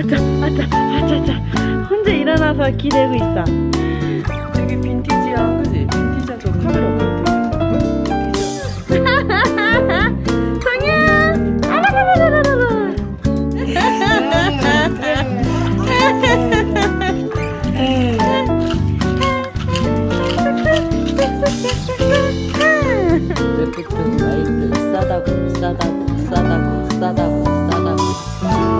아차, 아차, 아차, 아차. 혼자 일어나서 기대고 있어. 되게 빈티지한, 그지? 빈티지한 저 카메라 봐. 성현! 아라라라라라! 라이트 싸다고 싸다고 싸다고 싸다고 싸다고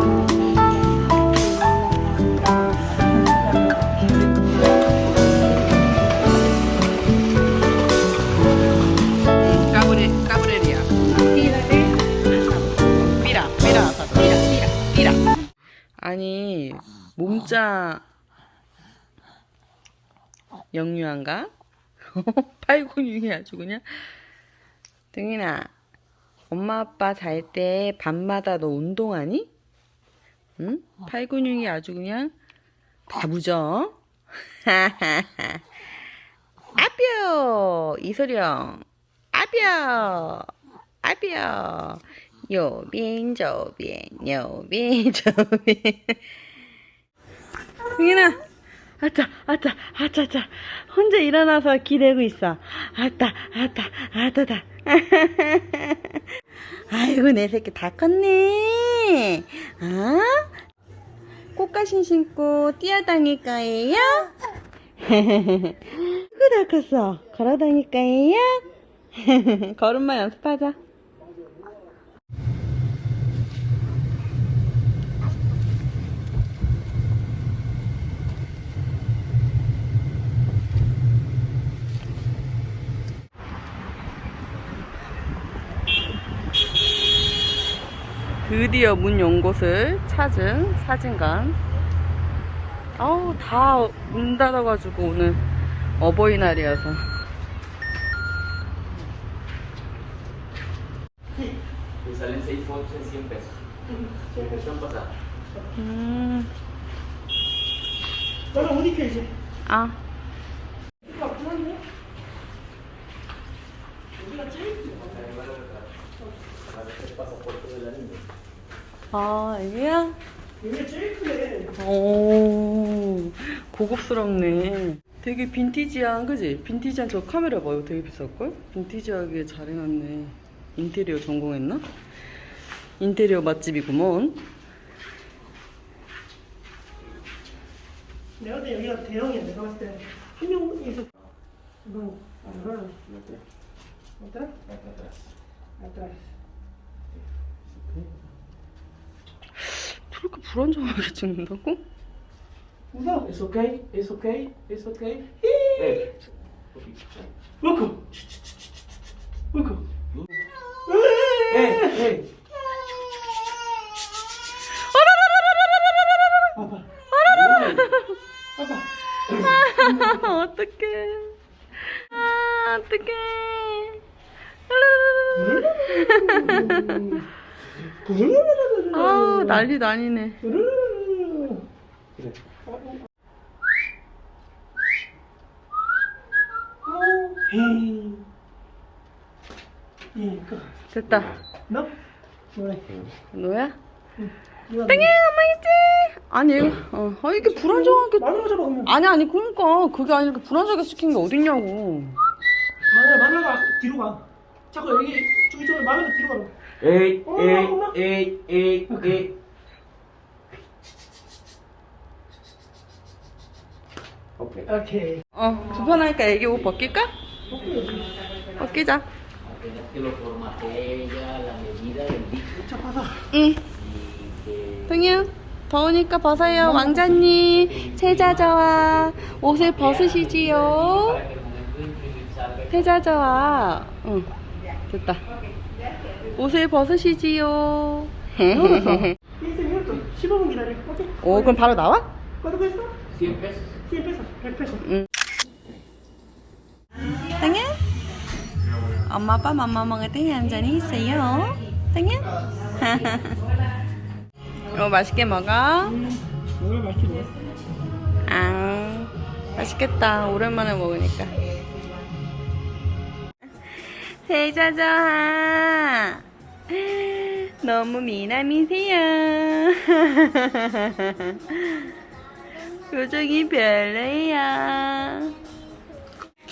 몸자 영유한가? 팔근육이 아주 그냥. 등이나, 엄마 아빠 잘 때 밤마다 너 운동하니? 응? 팔근육이 아주 그냥 바보죠? 아뼈! 이소령. 아뼈! 아뼈! 요빈, 저빈, 요빈, 저빈. 승인아! 아차, 아차, 아차, 아차. 혼자 일어나서 기대고 있어. 아따, 아따, 아따다. 아이고, 내 새끼 다 컸네. 어? 꽃가신 신고 뛰어다닐 거예요? 누구 다 컸어? 걸어다닐 거예요? 걸음마 연습하자. 드디어 문 연 곳을 찾은 사진관. 아우, 다 문 닫아가지고 오늘 어버이날이어서. Te salen 6 fotos en 100 pesos. Impresión pasada. 음, 너는 어디 펴지? 아, 우리가 그만해. 우리가 제일 El pasaporte de la niña. 아, 여기야? 여기가 제일 크네. 오, 고급스럽네. 되게 빈티지한, 그지? 빈티지한 저 카메라 봐요. 되게 비쌀걸? 빈티지하게 잘 해놨네. 인테리어 전공했나? 인테리어 맛집이구먼. 내가 볼때 여기가 대형이야. 내가 봤을 때. 한 명에서. 이건, 아, 이거는. 어때? 어때? 저렇게 불안정하게 찍는다고? 웃어. ¿Es ok? ¿Es ok? ¿Es ok? Eh. 워크. 워크. ¡Eh! ¡Eh! 아빠. 아빠. 어떡해. 아, 어떡해. 아, 난리 난리네. 헤이. 됐다. 너? 뭐래? 너야? 땡이 엄마 있지? 아니, 어, 아, 이게 불안정하게. 말로 잡아 그러면. 아니, 아니, 그러니까. 그게 아니라 불안정하게 시킨 게 어딨냐고. 말로 말로 가 뒤로 가. 자꾸 여기 저기 저기 말로가 뒤로 가라. Hola. ¡Ey! ¡Ey! ¡Ey! Ok. 오케이. 어, 불편하니까 애기 옷 벗길까? 벗기자. Apenas que lo formatee ya la medida del disco 자 봐서. 응. 동현 더우니까 벗어요 왕자님 세자저와 옷을 벗으시지요 세자저와 응 됐다 옷을 벗으시지요 이것도 15분 기다려. 오케이. 오 그럼 바로 나와? ¿Cuánto cuesta? 100 pesos. 100 pesos, 100 pesos. 응 동현 엄마 아빠 맘마 먹을 때한 잔이 있어요 동현 이거 맛있게 먹어 오늘 맛있게 먹어. 아, 맛있겠다. 오랜만에 먹으니까. 세자자. 너무 미남이세요. 표정이 별로야.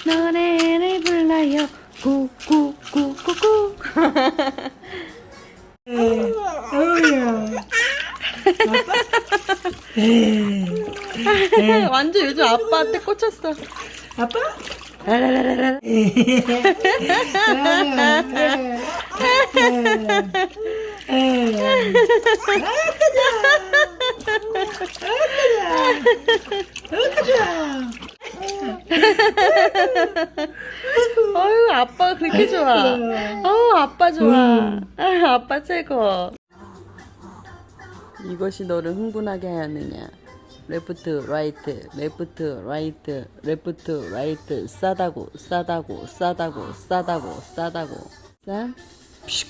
노래를 불러요. 구구구구구. 완전 요즘 아빠한테 꽂혔어. 아빠? 어유 아빠 그렇게 좋아. 어우 아빠 좋아. 아유, 아빠 최고. 이것이 너를 흥분하게 하느냐? 레프트 라이트 레프트 라이트 레프트 라이트 싸다고 싸다고 싸다고 싸다고 싸다고. 싸 픽.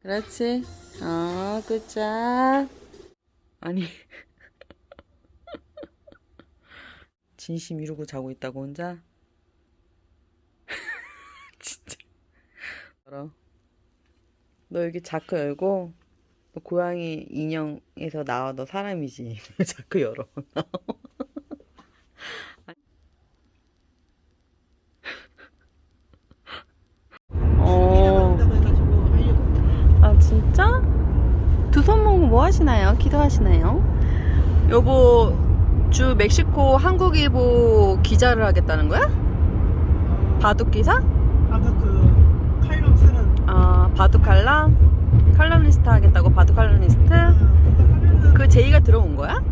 그렇지? 어 굿잡 아니. 진심 이루고 자고 있다고 혼자? 진짜. 너 여기 자크 열고 너 고양이 인형에서 나와 너 사람이지 왜 자꾸 열어 어. 아 진짜? 두 손 모으고 뭐 하시나요? 기도하시나요? 여보 주 멕시코 한국일보 기자를 하겠다는 거야? 바둑 기사? 아까 그 칼럼 쓰는 아 바둑 칼럼? 칼럼니스트 하겠다고 바둑 칼럼니스트? 하면은 그 제의가 들어 온 거야?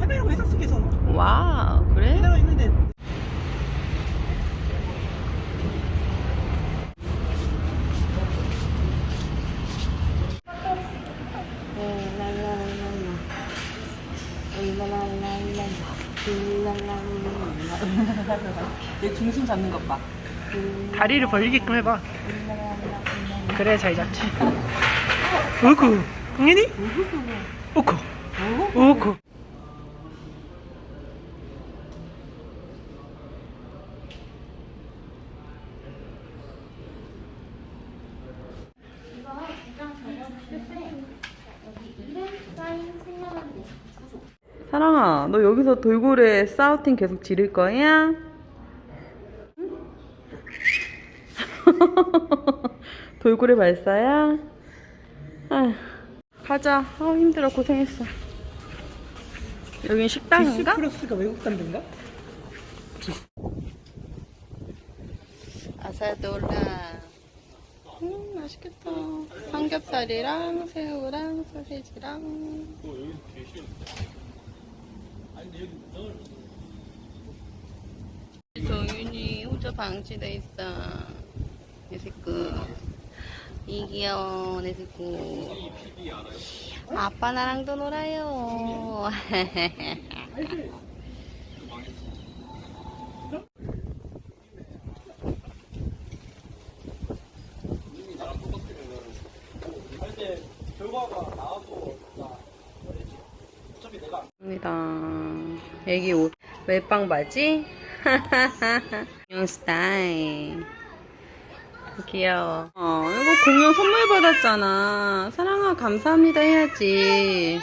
해내라고 회사 속에서 와우 그래? 해내라고 했는데 내 중심 잡는 것 봐. 다리를 벌리게끔 해봐 그래 잘 잡지 우구 공연이? 우구 우구 사랑아, 너 여기서 돌고래 싸우팅 계속 지를 거야? 응? 돌고래 발사야? 아휴, 가자. 아 힘들어 고생했어. 여긴 식당인가? 디스플러스가 외국 담배인가? 아사도라. 음 맛있겠다. 삼겹살이랑 새우랑 소세지랑. 도윤이 호주 방치돼 있어. 내 새끼. 이 귀여워, 내 새끼. 아빠 나랑도 놀아요. 입니다. 애기 옷 멜빵 바지 공룡 스타일 귀여워. 어 이거 공룡 선물 받았잖아. 사랑아 감사합니다 해야지.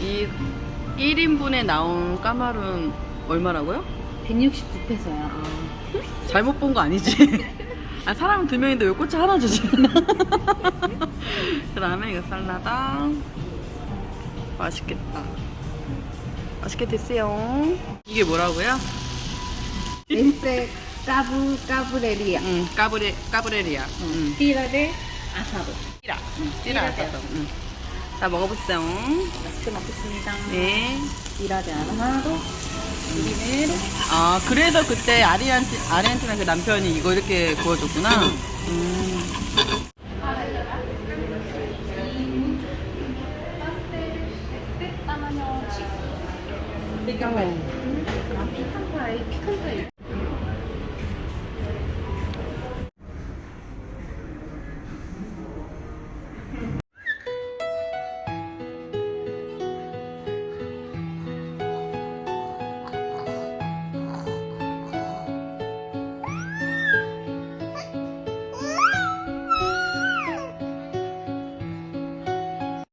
이 1인분에 나온 까마룬 얼마라고요? 169페소야. 잘못 본 거 아니지? 아, 사람 두 명인데 왜 꼬치 하나 주지? 그 다음에 이거 쌀라다. 맛있겠다. 맛있게 드세요. 이게 뭐라고요? 렌세 까부 까브레리아. 응, 까브레, 까브레리아. 응. 띠라데 아사도. 띠라. 응, 띠라 알았어. 응. 자, 먹어보세요. 맛있게 먹겠습니다. 네. 띠라데 아사도. 아 그래서 그때 아리안티, 아르헨티나 그 남편이 이거 이렇게 구워줬구나 음.